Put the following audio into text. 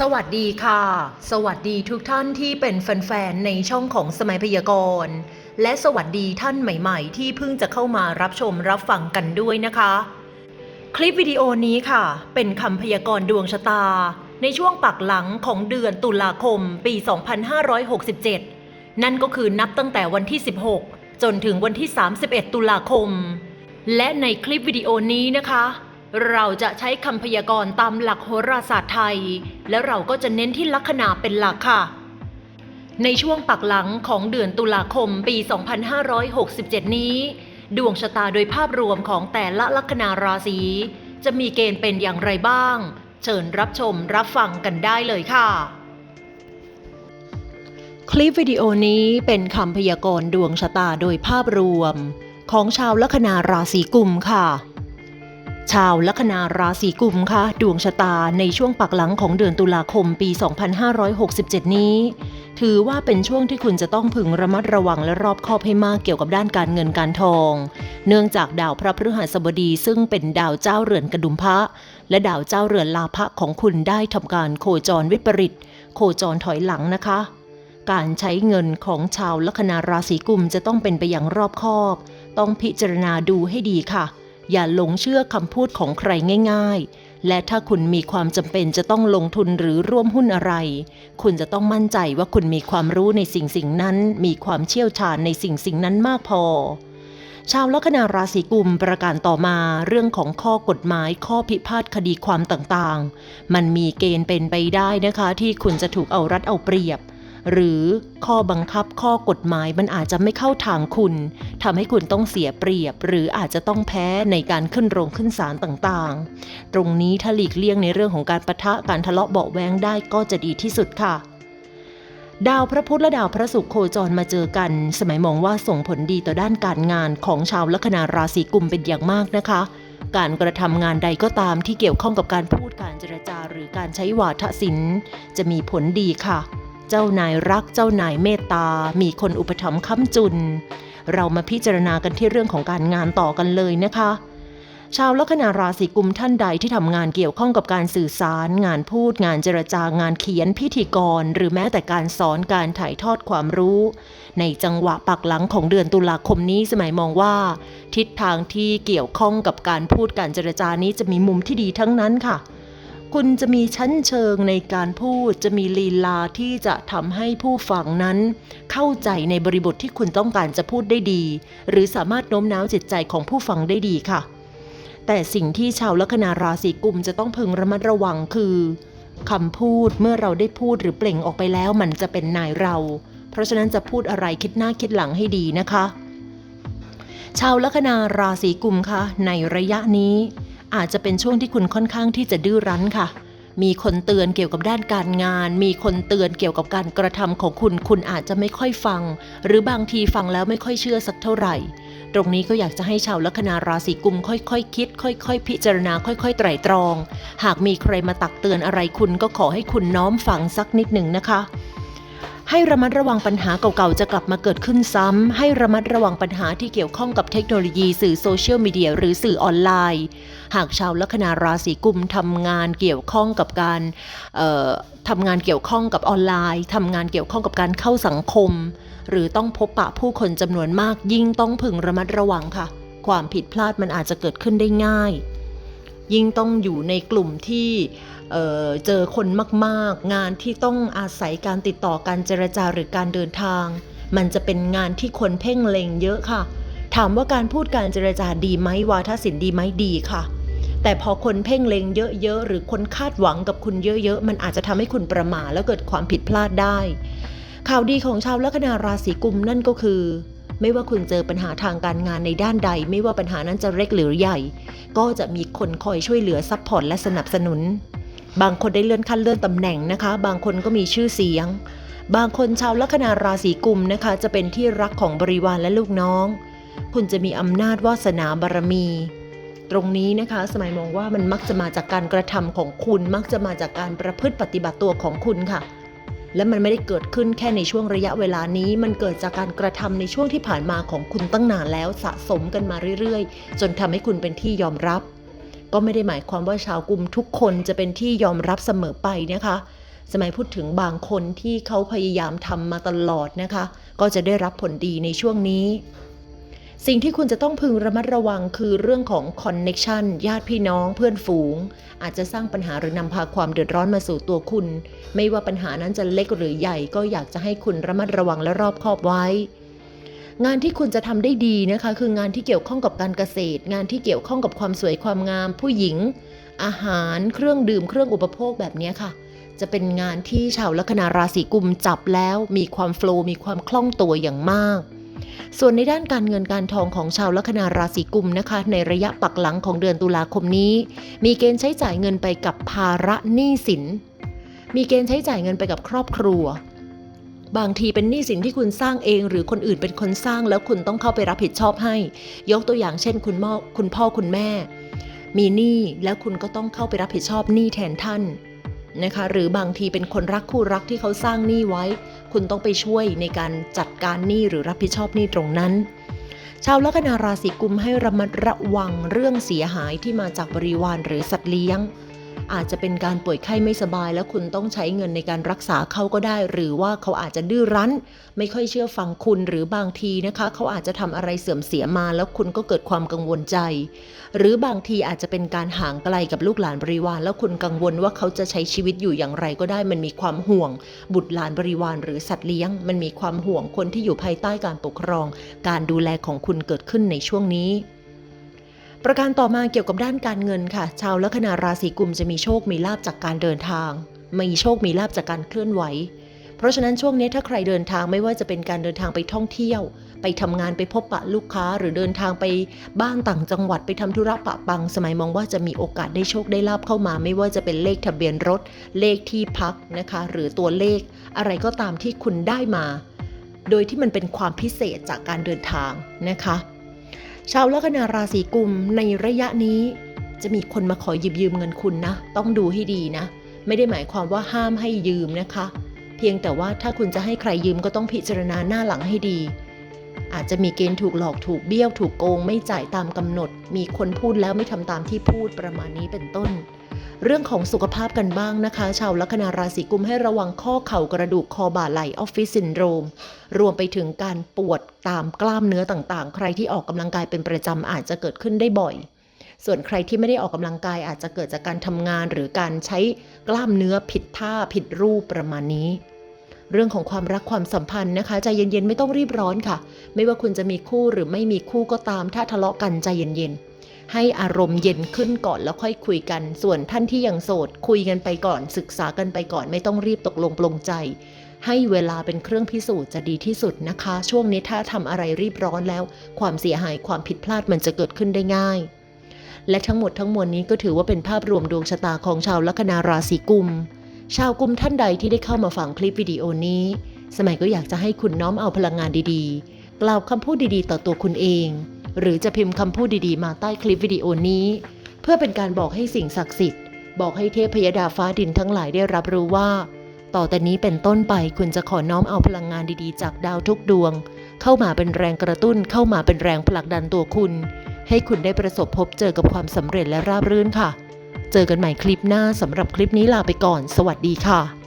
สวัสดีค่ะ สวัสดีทุกท่านที่เป็นแฟนๆ ในช่องของสมัยพยากรณ์ และสวัสดีท่านใหม่ๆ ที่เพิ่งจะเข้ามารับชมรับฟังกันด้วยนะคะ คลิปวิดีโอนี้ค่ะ เป็นคำพยากรณ์ดวงชะตา ในช่วงปักหลังของเดือนตุลาคมปี 2567 นั่นก็คือนับตั้งแต่วันที่ 16 จนถึงวันที่ 31 ตุลาคม และในคลิปวิดีโอนี้นะคะ เราจะใช้คำพยากรณ์ตามหลักโหราศาสตร์ไทย และเราก็จะเน้นที่ลัคนาเป็นหลักค่ะ ในช่วงปักหลังของเดือนตุลาคมปี 2567 นี้ ดวงชะตาโดยภาพรวมของแต่ละลัคนาราศีจะมีเกณฑ์เป็นอย่างไรบ้าง เชิญรับชมรับฟังกันได้เลยค่ะ คลิปวิดีโอนี้เป็นคำพยากรณ์ดวงชะตาโดยภาพรวม ของชาวลัคนาราศีกุมค่ะ ชาวลัคนาราศีกุมค่ะดวงชะตาในช่วงปักหลังของเดือนตุลาคมปี 2567 นี้ ถือว่าเป็นช่วงที่คุณจะต้องพึงระมัดระวังและรอบคอบให้มากเกี่ยวกับด้านการเงินการทอง เนื่องจากดาวพระพฤหัสบดีซึ่งเป็นดาวเจ้าเรือนกระดุมพระ และดาวเจ้าเรือนลาภะของคุณได้ทำการโคจรวิปริต โคจรถอยหลังนะคะการใช้เงินของชาวลัคนาราศีกุมจะต้องเป็นไปอย่างรอบคอบ ต้องพิจารณาดูให้ดีค่ะ อย่าหลงเชื่อคำพูดของใครง่ายๆ และถ้าคุณมีความจำเป็นจะต้องลงทุนหรือร่วมหุ้นอะไร คุณจะต้องมั่นใจว่าคุณมีความรู้ในสิ่งสิ่งนั้น มีความเชี่ยวชาญในสิ่งสิ่งนั้นมากพอ ชาวลัคนาราศีกุมประการต่อมาเรื่องของข้อกฎหมายข้อพิพาทคดีความต่างๆ มันมีเกณฑ์เป็นไปได้นะคะ ที่คุณจะถูกเอารัดเอาเปรียบ หรือข้อบังคับข้อกฎหมายมันอาจจะไม่เข้าทางคุณทำให้คุณต้องเสียเปรียบ หรืออาจจะต้องแพ้ในการขึ้นโรงขึ้นศาลต่างๆ ตรงนี้ถ้าหลีกเลี่ยงในเรื่องของการประทะการทะเลาะเบาแวงได้ก็จะดีที่สุดค่ะดาวพระพุธและดาวพระศุกร์โคจรมาเจอกัน สมัยมองว่าส่งผลดีต่อด้านการงานของชาวลัคนาราศีกุมเป็นอย่างมากนะคะ การกระทำงานใดก็ตามที่เกี่ยวข้องกับการพูดการเจรจาหรือการใช้วาทศิลป์ จะมีผลดีค่ะ เจ้านายรักเจ้านายเมตตา มีคนอุปถัมภ์ค้ำจุน เรามาพิจารณากันที่เรื่องของการงานต่อกันเลยนะคะ ชาวลัคนาราศีกุมท่านใดที่ทำงานเกี่ยวข้องกับการสื่อสาร งานพูด งานเจรจา งานเขียนพิธีกร หรือแม้แต่การสอนการถ่ายทอดความรู้ ในจังหวะปักหลังของเดือนตุลาคมนี้สมัยมองว่า ทิศทางที่เกี่ยวข้องกับการพูดการเจรจานี้จะมีมุมที่ดีทั้งนั้นค่ะ คุณจะมีชั้นเชิงในการพูดจะมีลีลาที่จะทำให้ผู้ฟังนั้น เข้าใจในบริบทที่คุณต้องการจะพูดได้ดี หรือสามารถโน้มน้าวจิตใจของผู้ฟังได้ดีค่ะ แต่สิ่งที่ชาวลัคนาราศีกุมจะต้องพึงระมัดระวังคือคำพูดเมื่อเราได้พูดหรือเปล่งออกไปแล้วมันจะเป็นนายเรา เพราะฉะนั้นจะพูดอะไรคิดหน้าคิดหลังให้ดีนะคะ ชาวลัคนาราศีกุมคะในระยะนี้ อาจจะเป็นช่วงที่คุณค่อนข้างที่จะดื้อรั้นค่ะ มีคนเตือนเกี่ยวกับด้านการงาน มีคนเตือนเกี่ยวกับการกระทำของคุณ คุณอาจจะไม่ค่อยฟัง หรือบางทีฟังแล้วไม่ค่อยเชื่อสักเท่าไหร่ ตรงนี้ก็อยากจะให้ชาวลัคนาราศีกุมค่อยๆคคิด ค่อย ๆ พิจารณาค่อย ๆ ไตร่ตรอง หากมีใครมาตักเตือนอะไรคุณก็ขอให้คุณน้อมฟังสักนิดหนึ่งนะคะ ให้ระมัดระวังปัญหาเก่าๆ จะกลับมาเกิดขึ้นซ้ำ ให้ระมัดระวังปัญหาที่เกี่ยวข้องกับเทคโนโลยีสื่อโซเชียลมีเดียหรือสื่อออนไลน์ หากชาวลัคนาราศีกุมทำงานเกี่ยวข้องกับการทำงานเกี่ยวข้องกับออนไลน์ทำงานเกี่ยวข้องกับการเข้าสังคม หรือต้องพบปะผู้คนจำนวนมากยิ่งต้องพึงระมัดระวังค่ะ ความผิดพลาดมันอาจจะเกิดขึ้นได้ง่าย ยิ่งต้องอยู่ในกลุ่มที่ เเจอคนมากๆ งานที่ต้องอาศัยการติดต่อการเจรจาหรือการเดินทาง มันจะเป็นงานที่คนเพ่งเล็งเยอะค่ะ ถามว่าการพูดการเจรจาดีไหมวาทศิลป์ดีไหมดีค่ะ แต่พอคนเพ่งเล็งเยอะๆหรือคนคาดหวังกับคุณเยอะๆ มันอาจจะทำให้คุณประมาทแล้วเกิดความผิดพลาดได้ ข่าวดีของชาวลัคนาราศีกุมนั่นก็คือไม่ว่าคุณเจอปัญหาทางการงานในด้านใด ไม่ว่าปัญหานั้นจะเล็กหรือใหญ่ ก็จะมีคนคอยช่วยเหลือซัพพอร์ตและสนับสนุน บางคนได้เลื่อนขั้นเลื่อนตำแหน่งนะคะ บางคนก็มีชื่อเสียง บางคนชาวลัคนาราศีกุมนะคะ จะเป็นที่รักของบริวารและลูกน้อง คุณจะมีอำนาจวาสนาบารมี ตรงนี้นะคะ สมัยมองว่ามันมักจะมาจากการกระทำของคุณ มักจะมาจากการประพฤติปฏิบัติตัวของคุณค่ะ และมันไม่ได้เกิดขึ้นแค่ในช่วงระยะเวลานี้ มันเกิดจากการกระทำในช่วงที่ผ่านมาของคุณตั้งนานแล้วสะสมกันมาเรื่อยๆ จนทำให้คุณเป็นที่ยอมรับ ก็ไม่ได้หมายความว่าชาวกลุ่มทุกคนจะเป็นที่ยอมรับเสมอไปนะคะ สมัยพูดถึงบางคนที่เขาพยายามทำมาตลอดนะคะ ก็จะได้รับผลดีในช่วงนี้ สิ่งที่คุณจะต้องพึงระมัดระวังคือเรื่องของคอนเน็ชันญาติพี่น้องเพื่อนฝูง อาจจะสร้างปัญหาหรือนำพาความเดือดร้อนมาสู่ตัวคุณ ไม่ว่าปัญหานั้นจะเล็กหรือใหญ่ก็อยากจะให้คุณระมัดระวังและรอบคอบไว้ งานที่คุณจะทำได้ดีนะคะ คืองานที่เกี่ยวข้องกับการเกษตร งานที่เกี่ยวข้องกับความสวยความงาม ผู้หญิง อาหาร เครื่องดื่ม เครื่องอุปโภคแบบนี้ค่ะ จะเป็นงานที่ชาวลัคนาราศีกุมจับแล้วมีความโฟล์มีความคล่องตัวอย่างมาก ส่วนในด้านการเงินการทองของชาวลัคนาราศีกุมนะคะ ในระยะปักหลังของเดือนตุลาคมนี้ มีเกณฑ์ใช้จ่ายเงินไปกับภาระหนี้สินมีเกณฑ์ใช้จ่ายเงินไปกับครอบครัว บางทีเป็นหนี้สินที่คุณสร้างเอง หรือคนอื่นเป็นคนสร้างแล้วคุณต้องเข้าไปรับผิดชอบให้ ยกตัวอย่างเช่น คุณพ่อคุณพ่อคุณแม่ มีหนี้แล้วคุณก็ต้องเข้าไปรับผิดชอบหนี้แทนท่านนะคะหรือบางทีเป็นคนรักคู่รักที่เขาสร้างหนี้ไว้ คุณต้องไปช่วยในการจัดการหนี้หรือรับผิดชอบหนี้ตรงนั้น ชาวลัคนาราศีกุมให้ระมัดระวังเรื่องเสียหายที่มาจากบริวารหรือสัตว์เลี้ยง อาจจะเป็นการป่วยไข้ไม่สบาย แล้วคุณต้องใช้เงินในการรักษาเขาก็ได้ หรือว่าเขาอาจจะดื้อรั้น ไม่ค่อยเชื่อฟังคุณหรือบางทีนะคะ เขาอาจจะทำอะไรเสื่อมเสียมา แล้วคุณก็เกิดความกังวลใจ หรือบางทีอาจจะเป็นการห่างไกลกับลูกหลานบริวาร แล้วคุณกังวลว่าเขาจะใช้ชีวิตอยู่อย่างไรก็ได้ มันมีความห่วง บุตรหลานบริวาร หรือสัตว์เลี้ยง มันมีความห่วงคนที่อยู่ภายใต้การปกครอง การดูแลของคุณเกิดขึ้นในช่วงนี้ ประการต่อมาเกี่ยวกับด้านการเงินค่ะ ชาวลัคนาราศีกุมจะมีโชคมีลาบจากการเดินทาง มีโชคมีลาบจากการเคลื่อนไหว เพราะฉะนั้นช่วงนี้ถ้าใครเดินทางไม่ว่าจะเป็นการเดินทางไปท่องเที่ยว ไปทำงานไปพบปะลูกค้า หรือเดินทางไปบ้านต่างจังหวัดไปทำธุระปะปัง สมัยมองว่าจะมีโอกาสได้โชคได้ลาบเข้ามา ไม่ว่าจะเป็นเลขทะเบียนรถ เลขที่พักนะคะ หรือตัวเลข อะไรก็ตามที่คุณได้มา โดยที่มันเป็นความพิเศษจากการเดินทางนะคะ ชาวลัคนาราศีกุมในระยะนี้ จะมีคนมาขอหยิบยืมเงินคุณนะ ต้องดูให้ดีนะ ไม่ได้หมายความว่าห้ามให้ยืมนะคะ เพียงแต่ว่าถ้าคุณจะให้ใครยืมก็ต้องพิจารณาหน้าหลังให้ดี อาจจะมีเกณฑ์ถูกหลอกถูกเบี้ยวถูกโกง ไม่จ่ายตามกำหนด มีคนพูดแล้วไม่ทำตามที่พูดประมาณนี้เป็นต้น เรื่องของสุขภาพกันบ้างนะคะ ชาวลัคนาราศีกุมให้ระวังข้อเข่ากระดูกคอบ่าไหลออฟฟิศซินโดรม รวมไปถึงการปวดตามกล้ามเนื้อต่างๆ ใครที่ออกกำลังกายเป็นประจำอาจจะเกิดขึ้นได้บ่อย ส่วนใครที่ไม่ได้ออกกำลังกายอาจจะเกิดจากการทำงานหรือการใช้กล้ามเนื้อผิดท่าผิดรูปประมาณนี้เรื่องของความรักความสัมพันธ์นะคะใจเย็นๆไม่ต้องรีบร้อนค่ะ ไม่ว่าคุณจะมีคู่หรือไม่มีคู่ก็ตามถ้าทะเลาะกันใจเย็นๆ ให้อารมณ์เย็นขึ้นก่อนแล้วค่อยคุยกัน ส่วนท่านที่ยังโสด คุยกันไปก่อน ศึกษากันไปก่อนไม่ต้องรีบตกลงปลงใจ ให้เวลาเป็นเครื่องพิสูจน์จะดีที่สุดนะคะ ช่วงนี้ถ้าทำอะไรรีบร้อนแล้ว ความเสียหายความผิดพลาดมันจะเกิดขึ้นได้ง่าย และทั้งหมดทั้งมวลนี้ก็ถือว่าเป็นภาพรวมดวงชะตาของชาวลัคนาราศีกุม ชาวกุมท่านใดที่ได้เข้ามาฟังคลิปวิดีโอนี้ สมัยก็อยากจะให้คุณน้อมเอาพลังงานดีๆ กล่าวคำพูดดีๆ ต่อตัวคุณเอง หรือจะพิมพ์คำพูดดีๆ มาใต้คลิปวิดีโอนี้ เพื่อเป็นการบอกให้สิ่งศักดิ์สิทธิ์ บอกให้เทพยดาฟ้าดินทั้งหลายได้รับรู้ว่า ต่อแต่นี้เป็นต้นไปคุณจะขอน้อมเอาพลังงานดีๆ จากดาวทุกดวง เข้ามาเป็นแรงกระตุ้นเข้ามาเป็นแรงผลักดันตัวคุณ ให้คุณได้ประสบพบเจอกับความสำเร็จและราบรื่นค่ะ เจอกันใหม่คลิปหน้าสำหรับคลิปนี้ลาไปก่อน สวัสดีค่ะ